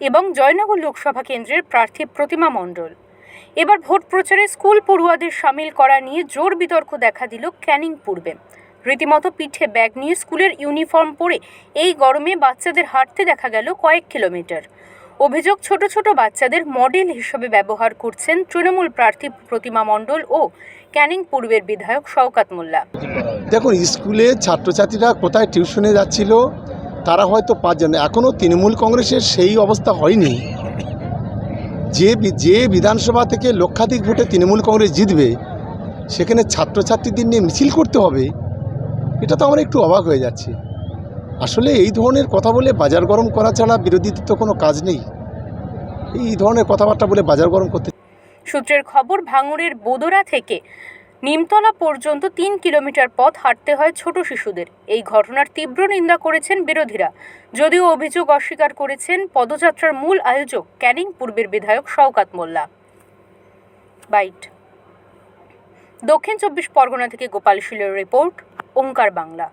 এবং জয়নগর লোকসভা কেন্দ্রের প্রার্থী প্রতিমা মণ্ডল। এবার ভোট প্রচারে স্কুল পড়ুয়াদের সামিল করা নিয়ে জোর বিতর্ক দেখা দিল ক্যানিং পূর্বে। রীতিমতো পিঠে ব্যাগ নিয়ে স্কুলের ইউনিফর্ম পরে এই গরমে বাচ্চাদের হাঁটতে দেখা গেল কয়েক কিলোমিটার। অভিযোগ, ছোট ছোট বাচ্চাদের মডেল হিসেবে ব্যবহার করছেন তৃণমূল প্রার্থী প্রতিমা মণ্ডল ও ক্যানিং পূর্বের বিধায়ক শওকাত মোল্লা। দেখুন, স্কুলে ছাত্রছাত্রীরা কোথায় টিউশনে যাচ্ছিল তারা হয়তো পাঁচজন। এখনও তৃণমূল কংগ্রেসের সেই অবস্থা হয়নি। যে যে বিধানসভা থেকে লক্ষাধিক ভোটে তৃণমূল কংগ্রেস জিতবে, সেখানে ছাত্রছাত্রীদের নিয়ে মিছিল করতে হবে, এটা তো আমরা একটু অবাক হয়ে যাচ্ছি। আসলে এই ধরনের কথা বলে বাজার গরম করা ছাড়া বিরোধীদের তো কোনো কাজ নেই। এই ধরনের কথাবার্তা বলে বাজার গরম করতে সূত্রের খবর, ভাঙড়ের বোদরা থেকে নিমতলা পর্যন্ত তিন কিলোমিটার পথ হাঁটতে হয় ছোট শিশুদের। এই ঘটনার তীব্র নিন্দা করেছেন বিরোধীরা। যদিও অভিযোগ অস্বীকার করেছেন পদযাত্রার মূল আয়োজক ক্যানিং পূর্বের বিধায়ক শওকাত মোল্লা। বাইট। দক্ষিণ চব্বিশ পরগনা থেকে গোপাল শিলের রিপোর্ট, ওঙ্কার বাংলা।